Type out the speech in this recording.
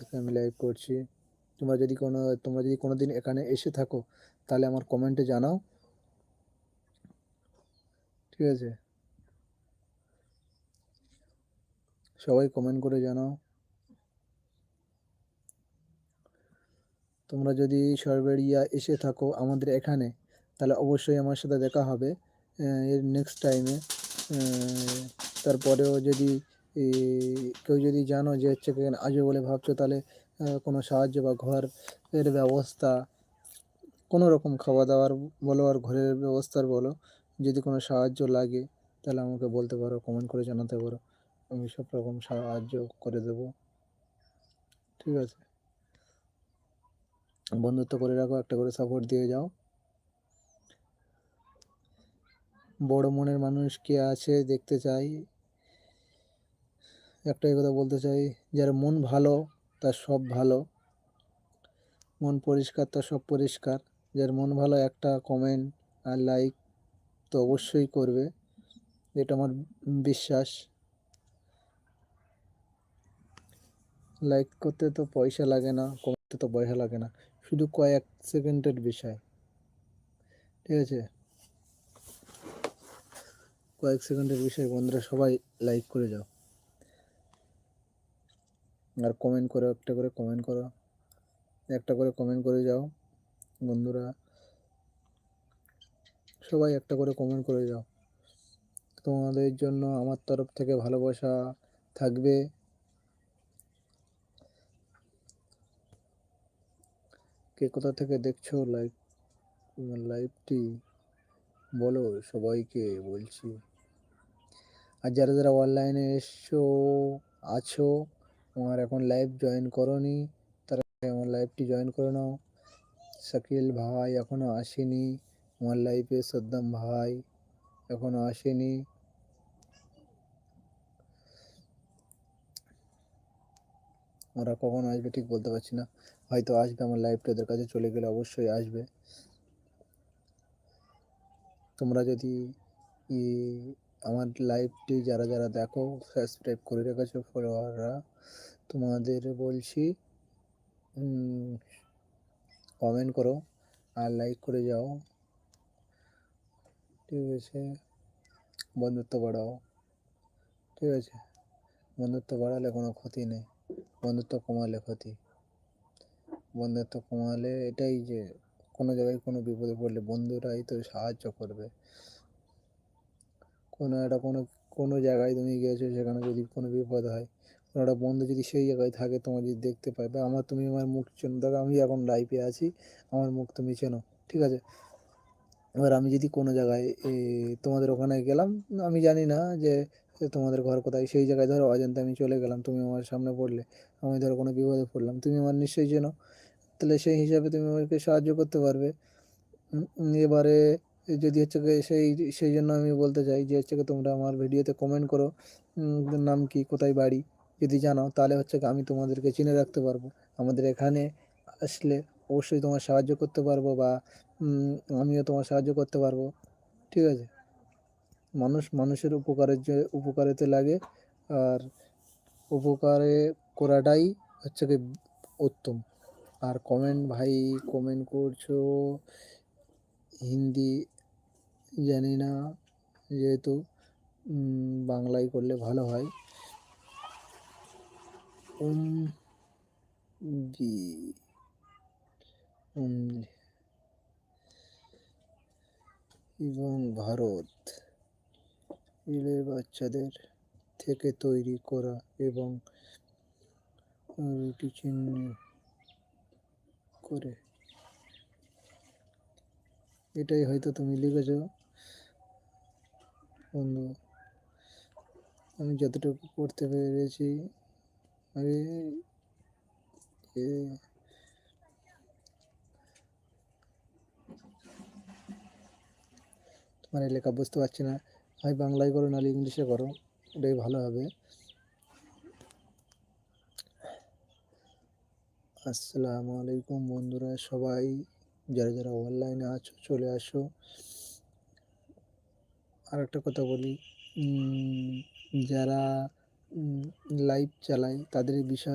থেকে আমি লাইভ করছি। তোমরা যদি কোনো, তোমরা যদি কোনো দিন এখানে এসে থাকো, তাহলে আমার কমেন্টে জানাও। ঠিক আছে? সবাই কমেন্ট করে জানাও। তোমরা যদি সরবেরিয়া এসে থাকো আমাদের এখানে, তাহলে অবশ্যই আমার সাথে দেখা হবে এর নেক্সট টাইমে তারপরেও যদি কেউ যদি জানো যে হচ্ছে আসবে বলে ভাবছ, তাহলে কোনো সাহায্য বা ঘর এর ব্যবস্থা, কোনো রকম খাওয়া দাওয়ার বলো আর ঘরের ব্যবস্থার বলো, যদি কোনো সাহায্য লাগে, তাহলে আমাকে বলতে পারো কমেন্ট করে জানাতে পারো। আমি সব রকম সাহায্য করে দেবো। ঠিক আছে? বন্ধুত্ব করে রাখো, একটা করে সাপোর্ট দিয়ে যাও। বড় মনের মানুষ কে আছে দেখতে চাই। একটাই কথা বলতে চাই, যার মন ভালো, তার সব ভালো। মন পরিষ্কার, তার সব পরিষ্কার। যার মন ভালো, একটা কমেন্ট আর লাইক তো অবশ্যই করবে। এটা আমার বিশ্বাস। লাইক করতে তো পয়সা লাগে না কমেন্টে তো পয়সা লাগে না। শুধু কয়েক সেকেন্ডের বিষয়। ঠিক আছে? কয়েক সেকেন্ডের বিষয় বন্ধুরা সবাই লাইক করে যাও। আর কমেন্ট করো, একটা করে কমেন্ট করো। একটা করে কমেন্ট করে যাও, বন্ধুরা। সবাই একটা করে কমেন্ট করে যাও। তোমাদের জন্য আমার তরফ থেকে ভালোবাসা থাকবে। কে কোথা থেকে দেখছ লাইভ লাইভটি বলো সবাইকে বলছি। আর যারা যারা অনলাইনে এসছো, আছো আমার এখন লাইভ জয়েন করনি, তারা আমার লাইভটি জয়েন করে নাও। শাকিল ভাই এখনও আসেনি আমার লাইফে সদ্দাম ভাই এখনও আসেনি। ওরা কখন আসবে ঠিক বলতে পারছি না। হয়তো আসবে আমার লাইভটা ওদের কাছে চলে গেলে অবশ্যই আসবে। তোমরা যদি আমার লাইভটি যারা যারা দেখো সাবস্ক্রাইব করে রেখেছো ফলোয়াররা তোমাদের বলছি কমেন্ট করো আর লাইক করে যাও। ঠিক আছে? বন্ধুত্ব বাড়াও। ঠিক আছে? বন্ধুত্ব বাড়ালে কোনো ক্ষতি নেই। বন্ধুত্ব কমালে ক্ষতি। বন্ধুত্ব কমালে এটাই যে কোনো জায়গায় কোনো বিপদে পড়লে বন্ধুরাই তো সাহায্য করবে। কোনো একটা কোনো কোনো জায়গায় তুমি গিয়েছো, সেখানে যদি কোনো বিপদ হয় একটা বন্ধু যদি সেই জায়গায় থাকে, তোমার যদি দেখতে পায়, বা আমার তুমি আমার মুখ চেনো, দেখো আমি এখন লাইফে আছি, আমার মুখ তুমি চেনো, ঠিক আছে? এবার আমি যদি কোনো জায়গায় তোমাদের ওখানে গেলাম, আমি জানি না যে তোমাদের ঘর কোথায়, সেই জায়গায় ধরো অজান্তে আমি চলে গেলাম, তুমি আমার সামনে পড়লে, আমি ধরো কোনো বিপদে পড়লাম, তুমি আমার নিশ্চয়ই চেনো, তাহলে সেই হিসাবে তুমি আমাকে সাহায্য করতে পারবে। এবারে যদি হচ্ছে সেই সেই জন্য আমি বলতে চাই যে হচ্ছে তোমরা আমার ভিডিওতে কমেন্ট করো নাম কি, কোথায় বাড়ি? যদি জানো তাহলে হচ্ছে আমি তোমাদেরকে চিনে রাখতে পারব। আমাদের এখানে আসলে অবশ্যই তোমার সাহায্য করতে পারব বা আমিও তোমার সাহায্য করতে পারব। ঠিক আছে? মানুষ মানুষের উপকারের যে, উপকারেতে লাগে আর উপকারে করাটাই হচ্ছে কি উত্তম। আর কমেন্ট ভাই কমেন্ট করছ, হিন্দি জানি না, যেহেতু বাংলায় করলে ভালো হয়। জি উম, এবং ভারত। রিলের বাচ্চাদের থেকে তৈরি করা এবং রুটি চিহ্ন করে। এটাই হয়তো তুমি লিখেছ বন্ধু আমি যতটুকু পড়তে পেরেছি তোমার লেখা বুঝতে পারছি না। হয় বাংলায় করো, নাহলে ইংলিশে করো ওটাই ভালো হবে। আসসালামু আলাইকুম বন্ধুরা, সবাই যারা যারা অনলাইনে আছো, চলে আসো। আর একটা কথা বলি যারা লাইভ চালায় তাদের বিষয়